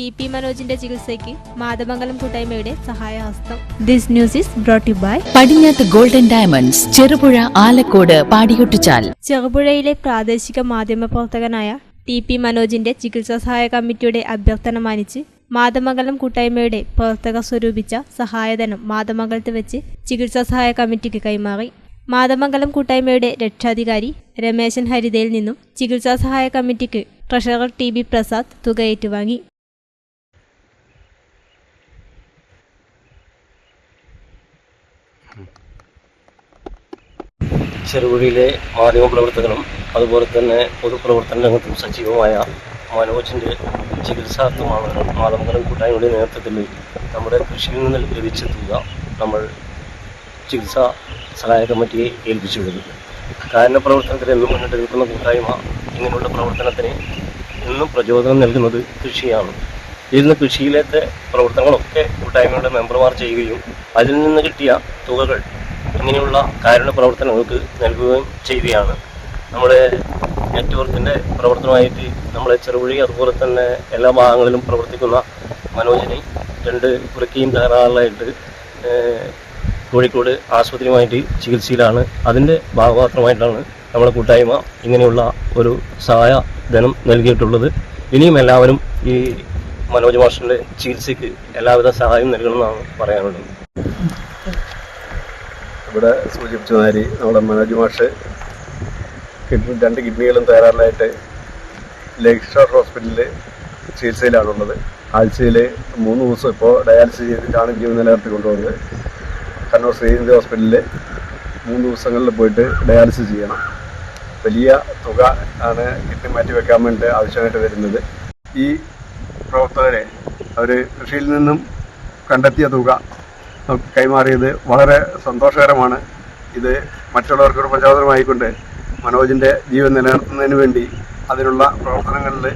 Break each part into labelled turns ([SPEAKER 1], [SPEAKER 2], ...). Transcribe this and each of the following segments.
[SPEAKER 1] T P മനോജിന്റെ ചികിത്സയ്ക്ക് മാതമംഗലം കൂട്ടായ്മയുടെ സഹായഹസ്തം. This news is brought by
[SPEAKER 2] Padinjath golden diamonds Cherupuzha Alakode Padiyottuchal.
[SPEAKER 1] ചെറുപുഴയിലെ പ്രാദേശിക മാധ്യമ പ്രവർത്തകനായ ടി പി മനോജിന്റെ ചികിത്സാ സഹായ കമ്മിറ്റിയുടെ അഭ്യർത്ഥന മാനിച്ച് മാതമംഗലം കൂട്ടായ്മയുടെ പ്രവർത്തകർ സ്വരൂപിച്ച സഹായധനം മാതമംഗലത്ത് വെച്ച് ചികിത്സാ സഹായ കമ്മിറ്റിക്ക് കൈമാറി. മാതമംഗലം കൂട്ടായ്മയുടെ രക്ഷാധികാരി രമേശൻ ഹരിതയിൽ നിന്നും ചികിത്സാ സഹായ കമ്മിറ്റിക്ക് ട്രഷറർ ടി ബി പ്രസാദ് തുക ഏറ്റുവാങ്ങി
[SPEAKER 3] ചെറുപുഴയിലെ മാധ്യമ പ്രവർത്തകനും അതുപോലെ തന്നെ പൊതുപ്രവർത്തന രംഗത്തും സജീവമായ മനോജിന്റെ ചികിത്സാർത്ഥമാണ് മാതമംഗലം കൂട്ടായ്മയുടെ നേതൃത്വത്തിൽ നമ്മുടെ കൃഷിയിൽ നിന്ന് ലഭിച്ച തുക നമ്മൾ ചികിത്സാ സഹായ കമ്മിറ്റിയെ ഏൽപ്പിച്ചുകൊടുക്കുന്നത് കാരണ പ്രവർത്തനത്തിൽ എന്നും മുന്നിട്ട് നിൽക്കുന്ന കൂട്ടായ്മ ഇങ്ങനെയുള്ള പ്രവർത്തനത്തിന് എന്നും പ്രചോദനം നൽകുന്നത് കൃഷിയാണ്. ഇതിൽ കൃഷിയിലത്തെ പ്രവർത്തനങ്ങളൊക്കെ കൂട്ടായ്മയുടെ മെമ്പർമാർ ചെയ്യുകയും അതിൽ നിന്ന് കിട്ടിയ തുകകൾ ഇങ്ങനെയുള്ള കാരുണ്യ പ്രവർത്തനങ്ങൾക്ക് നൽകുകയും ചെയ്യുകയാണ്. നമ്മുടെ നെറ്റ്വർക്കിന്റെ പ്രവർത്തനമായിട്ട് നമ്മളെ ചെറുപുഴി അതുപോലെ തന്നെ എല്ലാ ഭാഗങ്ങളിലും പ്രവർത്തിക്കുന്ന മനോജിനെ രണ്ട് കുറയ്ക്കുകയും തകരാറിലായിട്ട് കോഴിക്കോട് ആശുപത്രിയുമായിട്ട് ചികിത്സയിലാണ്. അതിന്റെ ഭാഗമാത്രമായിട്ടാണ് നമ്മുടെ കൂട്ടായ്മ ഇങ്ങനെയുള്ള ഒരു സഹായ ധനം നൽകിയിട്ടുള്ളത്. ഇനിയും എല്ലാവരും ഈ മനോജ് മാഷിന്റെ ചികിത്സയ്ക്ക് എല്ലാവിധ സഹായം നൽകണമെന്നാണ് പറയാനുള്ളത്.
[SPEAKER 4] ഇവിടെ സൂചിപ്പിച്ച മാതിരി നമ്മുടെ മനോജ് മാഷ് കിഡ്നി രണ്ട് കിഡ്നികളും തകരാറിലായിട്ട് ലേക്ക് ഷോർ ഹോസ്പിറ്റലിൽ ചികിത്സയിലാണുള്ളത്. ആഴ്ചയിൽ മൂന്ന് ദിവസം ഇപ്പോൾ ഡയാലിസിസ് ചെയ്തിട്ടാണ് ജീവൻ നിലനിർത്തി കൊണ്ടുപോകുന്നത് കണ്ണൂർ ശ്രീനിധി ഹോസ്പിറ്റലിൽ മൂന്ന് ദിവസങ്ങളിൽ പോയിട്ട് ഡയാലിസിസ് ചെയ്യണം. വലിയ തുക ആണ് കിഡ്നി മാറ്റി വെക്കാൻ വേണ്ടി ആവശ്യമായിട്ട് വരുന്നത്. ഈ പ്രവർത്തകരെ അവർ കൃഷിയിൽ നിന്നും കണ്ടെത്തിയ തുക കൈമാറിയത് വളരെ സന്തോഷകരമാണ്. ഇത് മറ്റുള്ളവർക്കൊരു പ്രചോദനമായിക്കൊണ്ട് മനോജിന്റെ ജീവൻ നിലനിർത്തുന്നതിന് വേണ്ടി അതിനുള്ള പ്രവർത്തനങ്ങളിൽ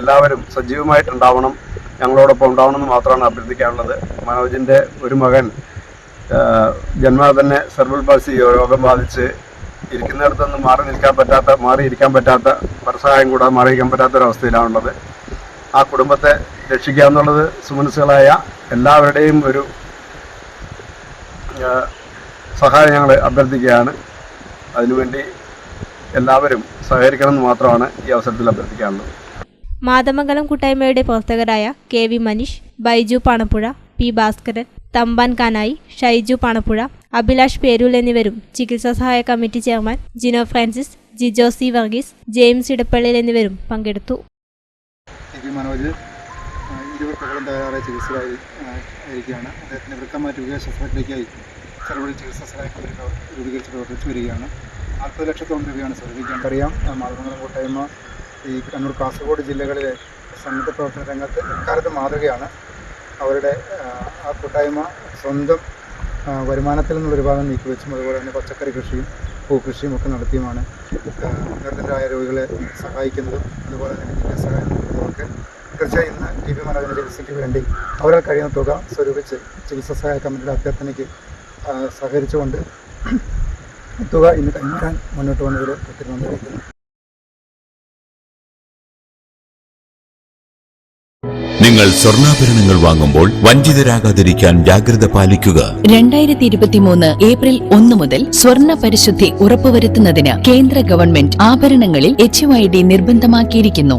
[SPEAKER 4] എല്ലാവരും സജീവമായിട്ടുണ്ടാവണം ഞങ്ങളോടൊപ്പം ഉണ്ടാവണമെന്ന് മാത്രമാണ് അഭ്യർത്ഥിക്കാനുള്ളത്. മനോജിന്റെ ഒരു മകൻ ജന്മ തന്നെ സെർബൽ പാസി രോഗം ബാധിച്ച് ഇരിക്കുന്നിടത്തൊന്നും മാറി നിൽക്കാൻ പറ്റാത്ത മാറിയിരിക്കാൻ പറ്റാത്ത പരസഹായം കൂടാതെ മാറിയിരിക്കാൻ പറ്റാത്തൊരവസ്ഥയിലാണുള്ളത് ആ കുടുംബത്തെ രക്ഷിക്കുക എന്നുള്ളത് സുമനസുകളായ എല്ലാവരുടെയും ഒരു സഹായം ഞങ്ങൾ അഭ്യർത്ഥിക്കുകയാണ്. അതിനുവേണ്ടി എല്ലാവരും സഹകരിക്കണമെന്ന് മാത്രമാണ് ഈ അവസരത്തിൽ അഭ്യർത്ഥിക്കാനുള്ളത്
[SPEAKER 1] മാതമംഗലം കൂട്ടായ്മയുടെ പ്രവർത്തകരായ K V Maneesh Baiju Panappuzha P Bhaskaran Thampan Kanayi Shaiju Panappuzha Abhilash Perul എന്നിവരും ചികിത്സാ സഹായ committee chairman Jino Francis Jijo C Varghese James Edappallil എന്നിവരും പങ്കെടുത്തു.
[SPEAKER 5] ടി പി മനോജ് ഇരുവർക്കുകളും തയ്യാറായ ചികിത്സയിലായി ഇരിക്കുകയാണ് അദ്ദേഹത്തിന്റെ വൃക്കമാറ്റുക ശസ്ത്രക്രിയയ്ക്കായി ചെറുപുഴ ചികിത്സാ സഹായ കമ്മിറ്റി പ്രവർ- രൂപീകരിച്ച് പ്രവർത്തിച്ചു വരികയാണ്. നാൽപ്പത് ലക്ഷത്തോളം രൂപയാണ് സ്വരൂപിക്കാൻ അറിയാം മാതമംഗലം കൂട്ടായ്മ ഈ കണ്ണൂർ കാസർഗോഡ് ജില്ലകളിലെ സന്നദ്ധ പ്രവർത്തന രംഗത്ത് എക്കാലത്ത് മാതൃകയാണ്. അവരുടെ ആ, കൂട്ടായ്മ സ്വന്തം വരുമാനത്തിൽ നിന്നുള്ള ഒരു ഭാഗം നീക്കിവെച്ചും അതുപോലെ തന്നെ പച്ചക്കറി കൃഷിയും പൂക്കൃഷിയും ഒക്കെ നടത്തിയുമാണ്. ആ, നിർദ്ധനരായ രോഗികളെ സഹായിക്കുന്നതും അതുപോലെ തന്നെ വിദ്യാഭ്യാസ നൽകുന്നതുമൊക്കെ തീർച്ചയായും ഇന്ന് ടി ബി മനോജിന്റെ ചികിത്സയ്ക്ക് വേണ്ടി അവരാൽ കഴിയുന്ന തുക സ്വരൂപിച്ച് ചികിത്സാ സഹായ കമ്മിറ്റിയുടെ അഭ്യർത്ഥനയ്ക്ക് സഹകരിച്ചുകൊണ്ട് തുക ഇന്ന് കൈമാറാൻ മുന്നോട്ട് വന്നതിൽ ഒത്തിരി നന്ദി അറിയിക്കുന്നു.
[SPEAKER 6] നിങ്ങൾ സ്വർണാഭരണങ്ങൾ വാങ്ങുമ്പോൾ വഞ്ചിതരാകാതിരിക്കാൻ ജാഗ്രത പാലിക്കുക.
[SPEAKER 2] രണ്ടായിരത്തി ഇരുപത്തിമൂന്ന് ഏപ്രിൽ ഒന്ന് മുതൽ സ്വർണ പരിശുദ്ധി ഉറപ്പുവരുത്തുന്നതിന് കേന്ദ്ര ഗവൺമെന്റ് ആഭരണങ്ങളിൽ എച്ച് ഐ ഡി നിർബന്ധമാക്കിയിരിക്കുന്നു.